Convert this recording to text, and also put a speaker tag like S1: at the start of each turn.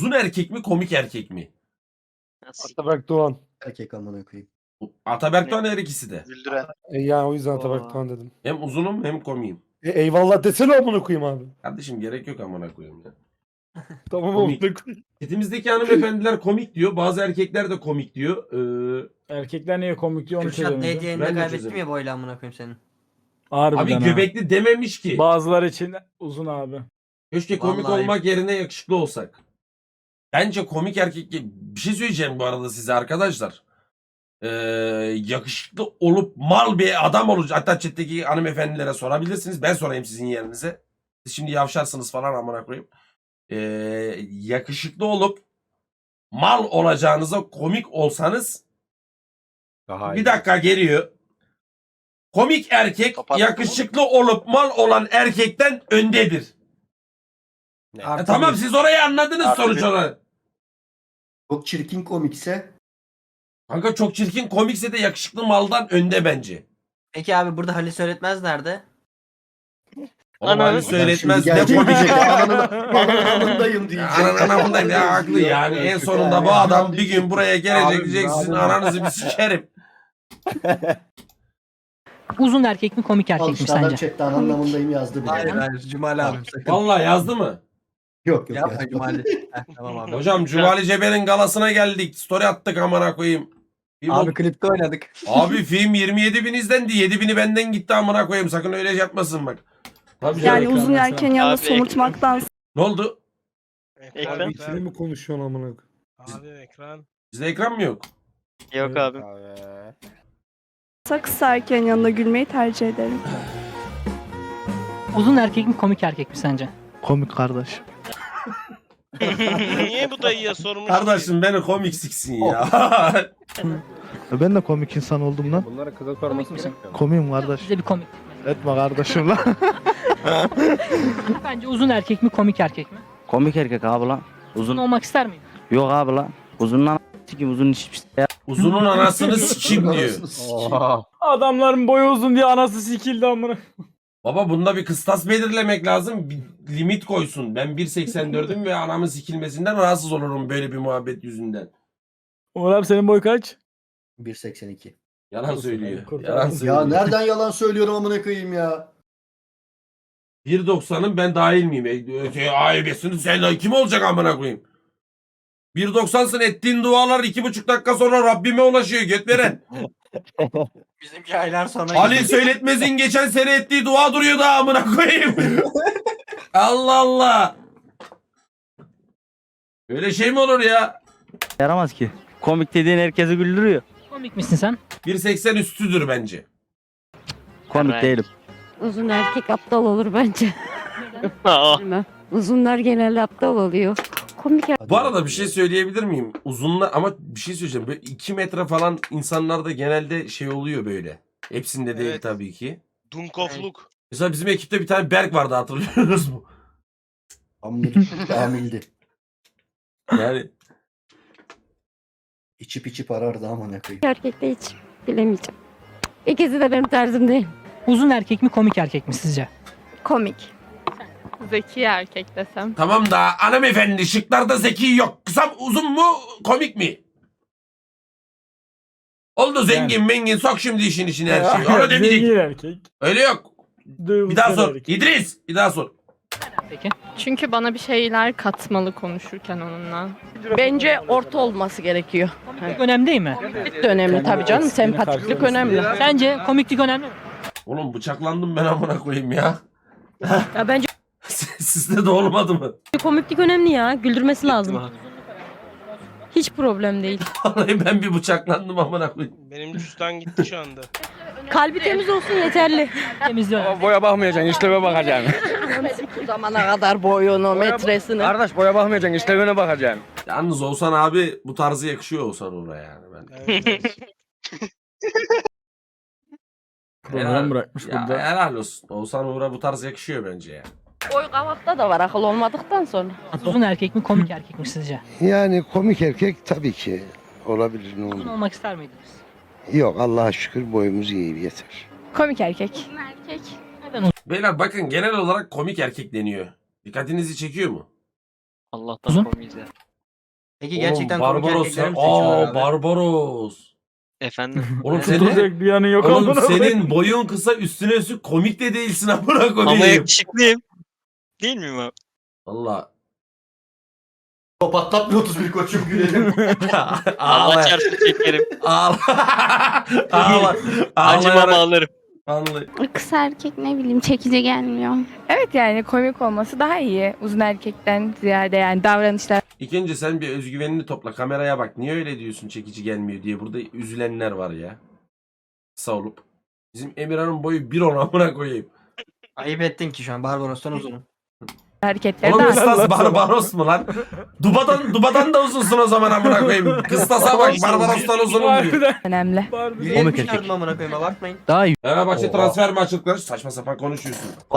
S1: Uzun erkek mi komik erkek mi?
S2: Nasıl?
S3: Ataberk Doğan.
S4: Erkek amına koyayım.
S1: Ataberk Doğan her ikisi de.
S2: Güldüren.
S3: E, ya o yüzden Ataberk
S2: Aa.
S3: Doğan dedim.
S1: Hem uzunum hem komiyim.
S3: E, eyvallah desene amına koyayım abi.
S1: Kardeşim gerek yok amına koyayım ya.
S3: Tamam
S1: Komik.
S3: amına koyayım.
S1: Chatimizdeki hanımefendiler komik diyor. Bazı erkekler de komik diyor. Ee,
S5: Erkekler niye komik diyor onu
S6: Kürşat
S5: çözemiyorum.
S6: DC'ni
S1: Ben de
S6: kaybettim
S1: çözemedim.
S6: ya boyla amına koyayım senin.
S5: Harbiden
S1: abi
S5: ha.
S1: göbekli dememiş ki.
S5: Bazıları için uzun abi.
S1: Keşke komik
S6: Vallahi.
S1: olmak yerine yakışıklı olsak. Bence komik erkek bir şey söyleyeceğim bu arada size arkadaşlar. Ee, yakışıklı olup mal bir adam olacak. Hatta chat'teki hanımefendilere sorabilirsiniz. Ben sorayım sizin yerinize. Siz şimdi yavşarsınız falan amına koyayım. Ee, yakışıklı olup mal olacağınıza komik olsanız bir dakika geliyor. Komik erkek
S2: Kapattın mı?
S1: yakışıklı olup mal olan erkekten öndedir. E
S6: Artı
S1: tamam
S6: bir.
S1: siz orayı anladınız
S2: Artı
S1: sonuç
S2: bir.
S1: olarak.
S4: Çok çirkin komikse
S1: Kanka çok çirkin komikse de yakışıklı maldan önde bence.
S6: Peki abi burada Halis öğretmez nerede?
S1: Oğlum
S2: Ananı-
S4: şimdi
S1: ne komik
S4: diyecek, anındayım diyecek.
S1: Ananın anamındayım ya haklı yani en sonunda bu adam bir gün buraya gelecek
S3: Abi,
S1: diyecek sizin
S3: abi.
S1: ananızı bir sikerim.
S7: Uzun erkek mi komik erkek mi
S4: işte adam
S7: sence?
S4: chatten anlamındayım yazdı bile.
S6: Hayır hayır Cumali abim sakın.
S1: Vallahi yazdı mı?
S4: Yok yok.
S6: Yapma. Cumali. Heh, tamam abi.
S1: Hocam Cumali Cebe'nin galasına geldik. Story attık amına koyayım. Bir
S6: Abi
S1: bok-
S6: klipte oynadık.
S1: Abi film 27 bin izlendi. 7 bini benden gitti amına koyayım. Sakın öyle yapmasın bak. Tabii canım.
S8: Yani uzun yelken yanında
S2: Abi,
S8: somurtmaktan
S1: Ne oldu?
S2: Ekran.
S3: Abi ikisini mi konuşuyorsun amına koyayım?
S2: Abi ekran.
S1: Bizde ekran mı yok?
S2: Yok abi.
S8: kısa erkeğin yanında gülmeyi tercih ederim.
S7: Uzun erkek mi komik erkek mi sence?
S9: Komik kardeş.
S2: Niye bu dayıya sormuş?
S1: Kardeşim beni komik siksin ya.
S9: E Ben de komik insan oldum lan.
S3: Bunlara kıza
S7: Komik misin?
S9: Komiyim kardeş.
S7: Bize bir komik.
S9: Etme kardeşim lan.
S7: Bence uzun erkek mi komik erkek mi?
S10: Komik erkek abi lan.
S7: Uzun
S10: Uzun.
S7: olmak ister miydin?
S10: Yok abi lan. Uzundan kim uzun hiçbir şey ya.
S1: Uzunun anasını sikim diyor.
S4: Sikeyim.
S5: Adamların boyu uzun diye anası sikildi amına.
S1: Baba bunda bir kıstas belirlemek lazım. Bir limit koysun. Ben 1.84'üm ve anamın sikilmesinden rahatsız olurum böyle bir muhabbet yüzünden.
S5: Abi senin boy kaç?
S4: 1.82.
S1: Yalan söylüyor.
S5: Kurtar.
S1: Yalan
S4: Ya
S1: söylüyor.
S4: nereden yalan söylüyorum amına koyayım ya.
S1: 1.90'ım ben dahil miyim? E, Öte ayıbesini sen kim olacak amına koyayım? 1.90'sın ettiğin dualar 2,5 dakika sonra Rabbime ulaşıyor göt veren.
S6: Bizimki aylar sonra.
S1: Ali Söyletmez'in geçen sene ettiği dua duruyor da amına koyayım. Allah Allah. Öyle şey mi olur ya?
S10: Yaramaz ki. Komik dediğin herkesi güldürüyor.
S7: Komik misin sen?
S1: 1.80 üstüdür bence.
S10: Komik
S2: Evet.
S10: değilim.
S11: Uzun erkek aptal olur bence.
S2: Aa.
S11: Bilmem. Uzunlar genelde aptal oluyor. Komik
S1: Bu arada bir şey söyleyebilir miyim? Uzunlar ama bir şey söyleyeceğim. Böyle 2 metre falan insanlarda genelde şey oluyor böyle. Hepsinde değil
S2: Evet.
S1: tabii ki.
S2: Dunkofluk.
S1: Mesela bizim ekipte bir tane Berk vardı hatırlıyorsunuz mu?
S4: Amil, amildi.
S1: Yani
S4: İçip içip arardı amına koyayım.
S11: erkekte hiç bilemeyeceğim. İkisi de benim tarzım değil.
S7: Uzun erkek mi komik erkek mi sizce?
S8: Komik.
S11: Zeki erkek desem.
S1: tamam da hanımefendi şıklarda zeki yok. Kısa uzun mu komik mi? Oldu zengin mengin sok şimdi işin içine her şeyi. Öyle demeyecek.
S5: Zengin erkek.
S1: Öyle yok. Bir daha sor.
S5: erkek.
S1: İdris bir daha sor.
S7: Peki.
S11: Çünkü bana bir şeyler katmalı konuşurken onunla.
S8: Bence orta olması gerekiyor.
S7: Komiklik önemli değil mi?
S8: Komiklik de önemli tabii canım. Sempatiklik önemli.
S7: Sence komiklik önemli mi?
S1: Oğlum bıçaklandım ben amına koyayım ya.
S11: Ya bence
S1: Sizde de olmadı mı?
S11: komiklik önemli ya. Güldürmesi lazım. Hiç problem değil.
S1: Vallahi ben bir bıçaklandım amına koyayım.
S2: Benim cüstan gitti şu anda.
S11: Kalbi temiz olsun yeterli.
S7: Temizliyor. önemli.
S9: boya bakmayacaksın işleve bakacaksın.
S8: Bu zamana kadar boyunu, metresini.
S9: Kardeş boya bakmayacaksın işlevine bakacaksın.
S1: Yalnız Oğuzhan abi bu tarzı yakışıyor Oğuzhan Uğur'a yani. Ben.
S5: Program bırakmış
S1: Ya
S5: burada.
S1: helal olsun. Oğuzhan Uğur'a bu tarz yakışıyor bence ya.
S8: Boy kavatta da var akıl olmadıktan sonra.
S7: Uzun erkek mi komik erkek mi sizce?
S9: Yani komik erkek tabii ki olabilir ne
S7: Uzun
S9: olur.
S7: olmak ister miydiniz?
S9: Yok Allah'a şükür boyumuz iyi yeter.
S8: Komik erkek.
S11: Erkek.
S7: Neden uzun?
S1: Beyler bakın genel olarak komik erkek deniyor. Dikkatinizi çekiyor mu?
S10: Allah'tan
S7: Uzun.
S10: komiyiz ya.
S6: Peki gerçekten
S1: Oğlum,
S6: komik
S1: Barbaros
S6: erkekleri
S1: ya.
S6: mi seçiyorlar
S1: Aa
S6: abi?
S1: Barbaros.
S12: Efendim.
S1: Oğlum senin
S5: bir yanı yok
S1: Oğlum senin boyun kısa üstüne üstlük komik de değilsin amına koyayım.
S12: yakışıklıyım. Değil miyim abi?
S1: Valla
S4: Patlat bir 31 koçum gülelim.
S1: ağla
S12: çarpsın çekerim.
S1: ağla ağla ağla
S12: ağlarım.
S1: Vallahi.
S13: Kız erkek ne bileyim çekici gelmiyor. Evet yani komik olması daha iyi. Uzun erkekten ziyade yani davranışlar.
S1: İkinci sen bir özgüvenini topla kameraya bak. Niye öyle diyorsun çekici gelmiyor diye. Burada üzülenler var ya. Sağ olup. Bizim Emirhan'ın boyu 1.10 amına koyayım.
S6: Ayıp ettin ki şu an Barbaros'tan uzunum.
S13: Hareketleri
S1: Oğlum
S13: daha
S1: Kıstas Barbaros mu lan? Dubadan, Dubadan da uzunsun o zaman amına koyayım. Kıstas'a bak Barbaros'tan uzunum diyor.
S5: Harbiden.
S13: önemli.
S5: Harbiden.
S6: Çıkardım amına koyayım bakmayın.
S12: Daha iyi.
S1: Fenerbahçe transfer mi açıklar? Saçma sapan konuşuyorsun.